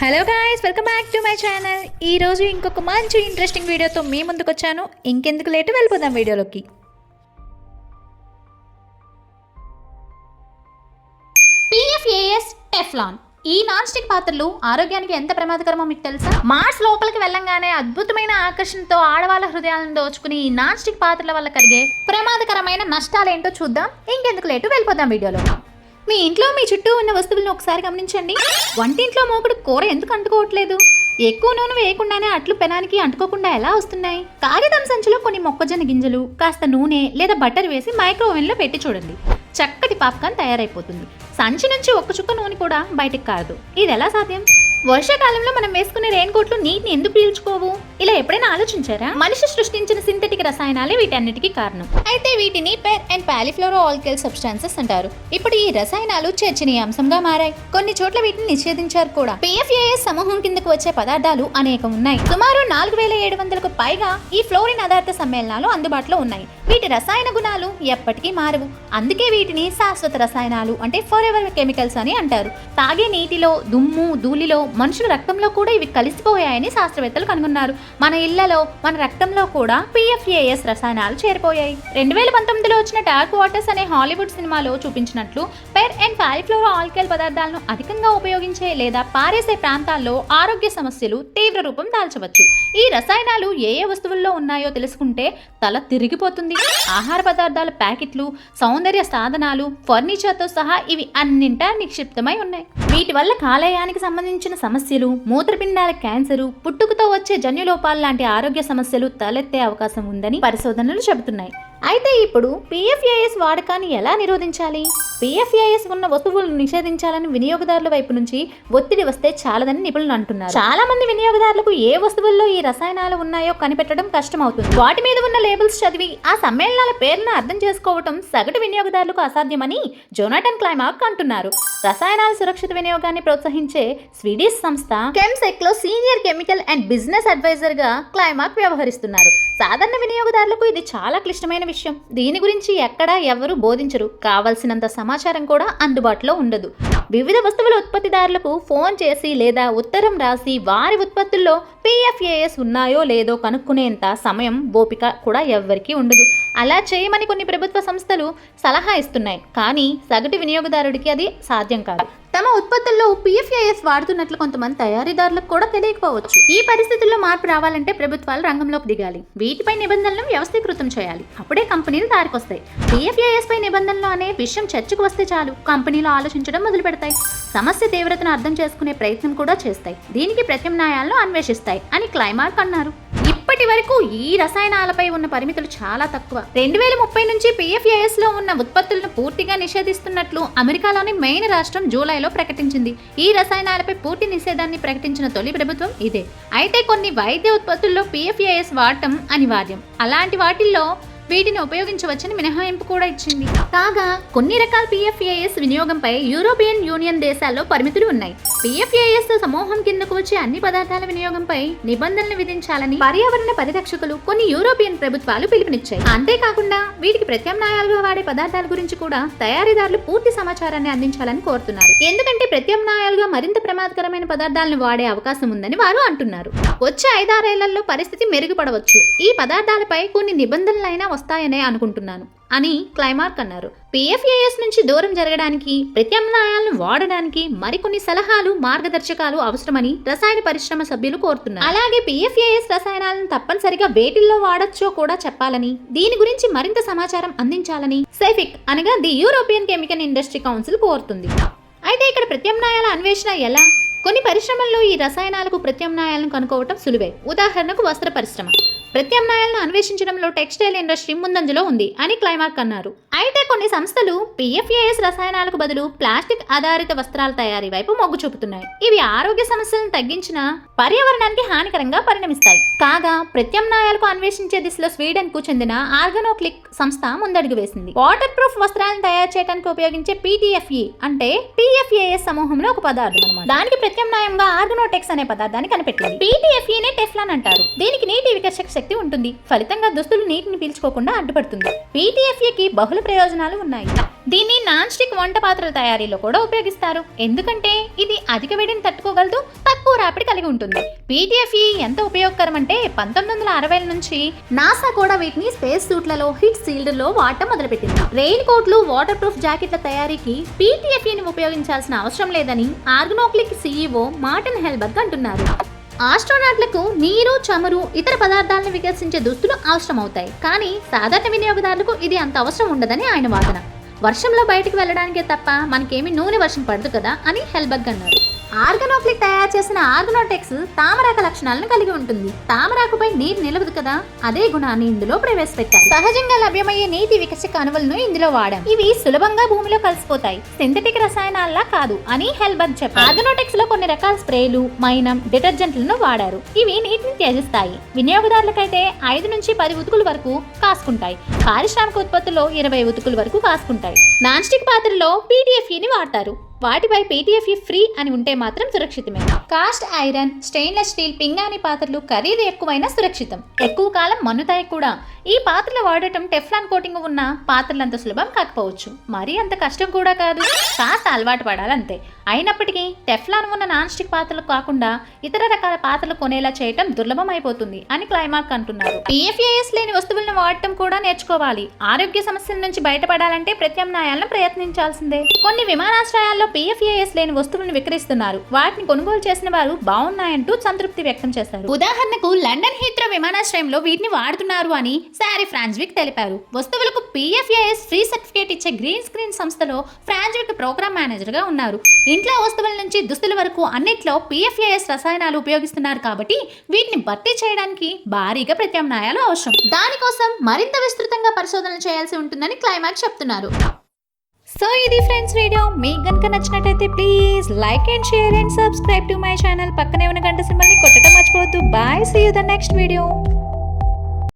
Hello guys welcome back to my channel ఈరోజు ఇంకొక మంచి ఇంట్రెస్టింగ్ వీడియోతో మీ ముందుకు వచ్చాను. ఇంకెందుకు లేటు వెళ్ళిపోదాం వీడియోలోకి. పిఎఫ్ఏఎస్ టెఫ్లాన్ ఈ నాన్ స్టిక్ పాత్రలు ఆరోగ్యానికి ఎంత ప్రమాదకరమో మీకు తెలుసా? మార్స్ లోపలికి వెళ్ళంగానే అద్భుతమైన ఆకర్షణతో ఆడవాళ్ళ హృదయాలను దోచుకుని ఈ నాన్ స్టిక్ పాత్రల వల్ల కలిగే ప్రమాదకరమైన నష్టాలేంటో చూద్దాం. ఇంకెందుకు లేటు వెళ్ళిపోదాం వీడియోలో మీ ఇంట్లో మీ చుట్టూ ఉన్న వస్తువులను ఒకసారి గమనించండి. వంటింట్లో మోకుడు కూర ఎందుకు అంటుకోవట్లేదు? ఎక్కువ నూనె వేయకుండానే అట్లు పెనానికి అంటుకోకుండా ఎలా వస్తున్నాయి? కాగితం సంచిలో కొన్ని మొక్కజొన్న గింజలు కాస్త నూనె లేదా బటర్ వేసి మైక్రోవెన్లో పెట్టి చూడండి. చక్కటి పాప్కార్న్ తయారైపోతుంది. సంచి నుంచి ఒక్క చుక్క నూనె కూడా బయటకు కారదు ఇది ఎలా సాధ్యం? వర్షాకాలంలో మనం వేసుకునే రెయిన్ కోట్లు నీటిని ఎందుకు పీల్చుకోవు? ఇలా ఎప్పుడైనా ఆలోచించారా? మనిషి సృష్టించిన సింథటిక్ రసాయనాలే వీటన్నిటికీ కారణం. అయితే వీటిని per and polyfluoro alkyl substances అంటారు. ఇప్పుడు ఈ రసాయనాలు చర్చనీయాంశంగా మారాయి. కొన్ని చోట్ల వీటిని నిషేధించారు కూడా. పిఎఫ్ఏఎస్ సమూహం కిందకు వచ్చే పదార్థాలు అనేకం ఉన్నాయి. సుమారు నాలుగు వేల ఏడు వందలకు పైగా ఈ ఫ్లోరిన్ ఆధారిత సమ్మేళనాలు అందుబాటులో ఉన్నాయి. వీటి రసాయన గుణాలు ఎప్పటికీ మారవు. అందుకే వీటిని శాశ్వత రసాయనాలు అంటే ఫర్ ఎవర్ కెమికల్స్ అని అంటారు. తాగే నీటిలో దుమ్ము ధూళిలో మనుషుల రక్తంలో కూడా ఇవి కలిసిపోయాయని శాస్త్రవేత్తలు కనుగొన్నారు. మన ఇళ్ళలో మన రక్తంలో కూడా పిఎఫ్ఏఎస్ రసాయనాలు చేరిపోయాయి. రెండు వేల పంతొమ్మిదిలో వచ్చిన డార్క్ వాటర్స్ అనే హాలీవుడ్ సినిమాలో చూపించినట్లు పెర్ అండ్ పాలిఫ్లోరో ఆల్కల్ పదార్థాలను అధికంగా ఉపయోగించే లేదా పారేసే ప్రాంతాల్లో ఆరోగ్య సమస్యలు తీవ్ర రూపం దాల్చవచ్చు. ఈ రసాయనాలు ఏ ఏ వస్తువుల్లో ఉన్నాయో తెలుసుకుంటే తల తిరిగిపోతుంది. ఆహార పదార్థాల ప్యాకెట్లు సౌందర్య సాధనాలు ఫర్నిచర్తో సహా ఇవి అన్నింటా నిక్షిప్తమై ఉన్నాయి. వీటి వల్ల కాలేయానికి సంబంధించిన సమస్యలు మూత్రపిండాల క్యాన్సరు పుట్టుకతో వచ్చే జన్యులోపాలు లాంటి ఆరోగ్య సమస్యలు తలెత్తే అవకాశం ఉందని పరిశోధనలు చెబుతున్నాయి. అయితే ఇప్పుడు పిఎఫ్ఏఎస్ వాడకాన్ని ఎలా నిరోధించాలి? పిఎఫ్ఏఎస్ ఉన్న వస్తువులను నిషేధించాలని వినియోగదారుల వైపు నుంచి ఒత్తిడి వస్తే చాలదని నిపుణులు అంటున్నారు. చాలా మంది వినియోగదారులకు ఏ వస్తువుల్లో ఈ రసాయనాలు ఉన్నాయో కనిపెట్టడం కష్టమవుతుంది. వాటి మీద ఉన్న లేబుల్స్ చదివి ఆ సమ్మేళనాల పేర్లను అర్థం చేసుకోవటం సగటు వినియోగదారులకు అసాధ్యమని జొనాటన్ క్లైమాక్ అంటున్నారు. రసాయనాల సురక్షిత వినియోగాన్ని ప్రోత్సహించే స్వీడిష్ సంస్థ కెమ్సెక్లో సీనియర్ కెమికల్ అండ్ బిజినెస్ అడ్వైజర్గా క్లైమాక్ వ్యవహరిస్తున్నారు. సాధారణ వినియోగదారులకు ఇది చాలా క్లిష్టమైన విషయం. దీని గురించి ఎక్కడా ఎవరు బోధించరు. కావలసినంత సమాచారం కూడా అందుబాటులో ఉండదు. వివిధ వస్తువుల ఉత్పత్తిదారులకు ఫోన్ చేసి లేదా ఉత్తరం రాసి వారి ఉత్పత్తుల్లో పిఎఫ్ఏఎస్ ఉన్నాయో లేదో కనుక్కునేంత సమయం ఓపిక కూడా ఎవ్వరికీ ఉండదు. అలా చేయమని కొన్ని ప్రభుత్వ సంస్థలు సలహా ఇస్తున్నాయి. కానీ సగటు వినియోగదారుడికి అది సాధ్యం కాదు. తమ ఉత్పత్తుల్లో పిఎఫ్ఐఎస్ వాడుతున్నట్లు కొంతమంది తయారీదారులకు కూడా తెలియకపోవచ్చు. ఈ పరిస్థితుల్లో మార్పు రావాలంటే ప్రభుత్వాలు రంగంలోకి దిగాలి. వీటిపై నిబంధనలను వ్యవస్థీకృతం చేయాలి. అప్పుడే కంపెనీలు దారికొస్తాయి. పిఎఫ్ఐఎస్ పై నిబంధనలు అనే విషయం చర్చకు వస్తే చాలు. కంపెనీలు ఆలోచించడం మొదలు పెడతాయి సమస్య తీవ్రతను అర్థం చేసుకునే ప్రయత్నం కూడా చేస్తాయి. దీనికి ప్రత్యామ్నాయాలను అన్వేషిస్తాయి అని క్లైమార్క్ అన్నారు. ఇప్పటి వరకు ఈ రసాయనాలపై ఉన్న పరిమితులు చాలా తక్కువ. రెండు వేల ముప్పై నుంచి పిఎఫ్ఏఎస్లో ఉన్న ఉత్పత్తులను పూర్తిగా నిషేధిస్తున్నట్లు అమెరికాలోని మెయిన్ రాష్ట్రం జూలైలో ప్రకటించింది. ఈ రసాయనాలపై పూర్తి నిషేధాన్ని ప్రకటించిన తొలి ప్రభుత్వం ఇదే. అయితే కొన్ని వైద్య ఉత్పత్తుల్లో పిఎఫ్ఏఎస్ వాడటం అనివార్యం. అలాంటి వాటిల్లో వీటిని ఉపయోగించవచ్చని మినహాయింపు కూడా ఇచ్చింది. కాగా కొన్ని రకాల పిఎఫ్ఏఎస్ వినియోగంపై యూరోపియన్ యూనియన్ దేశాల్లో పరిమితులు ఉన్నాయి. పిఎఫ్ఏఎస్ సమూహం కిందకు వచ్చే అన్ని పదార్థాల వినియోగంపై నిబంధనలు విధించాలని పర్యావరణ పరిరక్షకులు కొన్ని యూరోపియన్ ప్రభుత్వాలు పిలుపునిచ్చాయి. అంతేకాకుండా వీటికి ప్రత్యామ్నాయాలుగా వాడే పదార్థాల గురించి కూడా తయారీదారులు పూర్తి సమాచారాన్ని అందించాలని కోరుతున్నారు. ఎందుకంటే ప్రత్యామ్నాయాలుగా మరింత ప్రమాదకరమైన పదార్థాలను వాడే అవకాశం ఉందని వారు అంటున్నారు. వచ్చే ఐదారేళ్ళలో పరిస్థితి మెరుగుపడవచ్చు. ఈ పదార్థాలపై కొన్ని నిబంధనలైనా వస్తాయనే అనుకుంటున్నాను అని క్లైమార్క్ అన్నారు. పిఎఫ్ఏఎస్ నుంచి దూరం జరగడానికి ప్రత్యామ్నాయాలను వాడడానికి మరికొన్ని సలహాలు మార్గదర్శకాలు అవసరమని రసాయన పరిశ్రమ సభ్యులు కోరుతున్నారు. అలాగే పిఎఫ్ఏఎస్ రసాయనాలను తప్పనిసరిగా వేటిల్లో వాడచ్చో కూడా చెప్పాలని దీని గురించి మరింత సమాచారం అందించాలని సెఫిక్ అనగా the European chemical industry council కోరుతుంది. అయితే ఇక్కడ ప్రత్యామ్నాయాల అన్వేషణ ఎలా? కొన్ని పరిశ్రమల్లో ఈ రసాయనాలకు ప్రత్యామ్నాయాలను కనుక్కోవటం సులువే. ఉదాహరణకు వస్త్ర పరిశ్రమ. ప్రత్యామ్నాయాలను అన్వేషించడంలో టెక్స్టైల్ ఇండస్ట్రీ ముందంజలో ఉంది అని క్లైమాక్ అన్నారు. అయితే కొన్ని సంస్థలు పిఎఫ్ఏఎస్ రసాయనాలకు బదులు ప్లాస్టిక్ ఆధారిత వస్త్రాల తయారీ వైపు మొగ్గు చూపుతున్నాయి. ఇవి ఆరోగ్య సమస్యలను తగ్గించిన పర్యావరణానికి హానికరంగా పరిణమిస్తాయి. కాగా ప్రత్యామ్నాయాలకు అన్వేషించే దిశలో స్వీడన్కు చెందిన ఆర్గనోక్లిక్ సంస్థ ముందడుగు వేసింది. వాటర్ ప్రూఫ్ వస్త్రాలను తయారు చేయడానికి ఉపయోగించే పీటీఎఫ్ఈ అంటే పిఎఫ్ఏఎస్ సమూహంలో ఒక పదార్థం దానికి ప్రత్యామ్నాయంగా ఆర్గనోటెక్స్ అనే పదార్థాన్ని కనిపెట్టింది. పీటీఎఫ్ఈనే టెఫ్లాన్ అంటారు. దీనికి నీటి వికర్షక శక్తి ఉంటుంది. ఫలితంగా దుస్తులు నీటిని పీల్చుకోకుండా అడ్డుపడుతుంది. పీటీఎఫ్ఏకి బహుళ ప్రయోజనాలు ఉన్నాయి. దీన్ని నాన్ స్టిక్ వంట పాత్రల తయారీలో కూడా ఉపయోగిస్తారు. ఎందుకంటే ఇది అధిక వేడిని తట్టుకోగలదు తక్కువ రాపిడి కలిగి ఉంటుంది. పీటీఎఫ్ఈ ఎంత ఉపయోగకరం అంటే పంతొమ్మిది వందల అరవై నుంచి నాసా కూడా వీటిని స్పేస్ సూట్లలో హిట్ సీల్డ్లో వాడటం మొదలుపెట్టింది. రెయిన్ కోట్లు వాటర్ ప్రూఫ్ జాకెట్ల తయారీకి పీటీఎఫ్ఈని ఉపయోగించాల్సిన అవసరం లేదని ఆర్గనోక్లిక్ సీఈఓ మార్టిన్ హెల్బర్గ్ అంటున్నారు. ఆస్ట్రోనాట్లకు నీరు చమురు ఇతర పదార్థాలను వికసించే దుస్తులు అవసరం అవుతాయి కానీ సాధారణ వినియోగదారులకు ఇది అంత అవసరం ఉండదని ఆయన వాదన. వర్షంలో బయటికి వెళ్ళడానికే తప్ప మనకేమి నూనె వర్షం పడదు కదా అని హెల్బర్గ్ అన్నారు. ఆర్గనోక్లిక్ తయారు చేసిన ఆర్గనోటెక్స్ తామరాక లక్షణాలను కలిగి ఉంటుంది. తామరాకుపై నీరు నిలవదు కదా? అదే గుణాన్ని ఇందులో ప్రవేశపెట్టారు సహజంగా లభ్యమయ్యే నీటి వికసిక అణువులను ఇందులో వాడాం. ఇవి సులభంగా భూమిలో కలిసిపోతాయి. సింథటిక్ రసాయనాల్లా కాదు అని హెల్బర్గ్ చెప్పారు. ఆర్గనోటెక్స్లో కొన్ని రకాల స్ప్రేలు మైనం డిటర్జెంట్లను వాడారు. ఇవి నీటిని త్యజిస్తాయి. వినియోగదారులకైతే ఐదు నుంచి పది ఉతుకుల వరకు కాసుకుంటాయి. పారిశ్రామిక ఉత్పత్తుల్లో ఇరవై ఉతుకుల వరకు కాసుకుంటాయి. నాన్ స్టిక్ పాత్రలో పీడిఎఫ్ఈని వాడతారు. వాటిపై పీటీఎఫ్ఈ ఫ్రీ అని ఉంటే మాత్రం సురక్షితమే. కాస్ట్ ఐరన్ స్టెయిన్లెస్ స్టీల్ పింగాణి పాత్రలు ఖరీదు ఎక్కువైనా సురక్షితం. ఎక్కువ కాలం మన్నుతాయి కూడా. ఈ పాత్రలు వాడటం టెఫ్లాన్ కోటింగ్ ఉన్న పాత్రలంత సులభం కాకపోవచ్చు. మరీ అంత కష్టం కూడా కాదు. కాస్త అలవాటు పడాలంతే. అయినప్పటికీ టెఫ్లాన్ ఉన్న నాన్ స్టిక్ పాత్రలు కాకుండా ఇతర రకాల పాత్రలు కొనేలా చేయటం దుర్లభం అయిపోతుంది అని క్లైమార్క్ అంటున్నారు. పిఎఫ్ఏఎస్ లేని వస్తువులను వాడటం కూడా నేర్చుకోవాలి. ఆరోగ్య సమస్యల నుంచి బయటపడాలంటే ప్రత్యామ్నాయాలను ప్రయత్నించాల్సిందే. కొన్ని విమానాశ్రయాల్లో పిఎఫ్ఏఎస్ లేని వస్తువులను విక్రయిస్తున్నారు. వాటిని కొనుగోలు చేసిన వారు బాగున్నాయంటూ సంతృప్తి వ్యక్తం చేశారు. ఉదాహరణకు లండన్ హీత్రో విమానాశ్రయంలో వీటిని వాడుతున్నారు అని శారీ ఫ్రాన్స్విక్ తెలిపారు. వస్తువులకు పిఎఫ్ఏఎస్ ఫ్రీ సర్టిఫికేట్ ఇచ్చే గ్రీన్ స్క్రీన్ సంస్థలో ఫ్రాన్స్విక్ ప్రోగ్రామ్ మేనేజర్గా ఉన్నారు ఇంట్లో వస్తువుల నుంచి దుస్తుల వరకు అన్నిట్లో పిఎఫ్ఏఎస్ రసాయనాలు ఉపయోగిస్తున్నారు కాబట్టి వీటిని భర్తీ చేయడానికి భారీగా ప్రత్యామ్నాయాలు అవసరం. దానికోసం మరింత విస్తృతంగా పరిశోధన చేయాల్సి ఉంటుందని క్లైమాక్స్ చెప్తున్నారు. సో ఇది ఫ్రెండ్స్ వీడియో మీకు కనుక నచ్చినట్టయితే please like and share and subscribe to my channel పక్కనే ఉన్న గంట సింబల్ని కొట్టడం మర్చిపోవద్దు. Bye see you the next video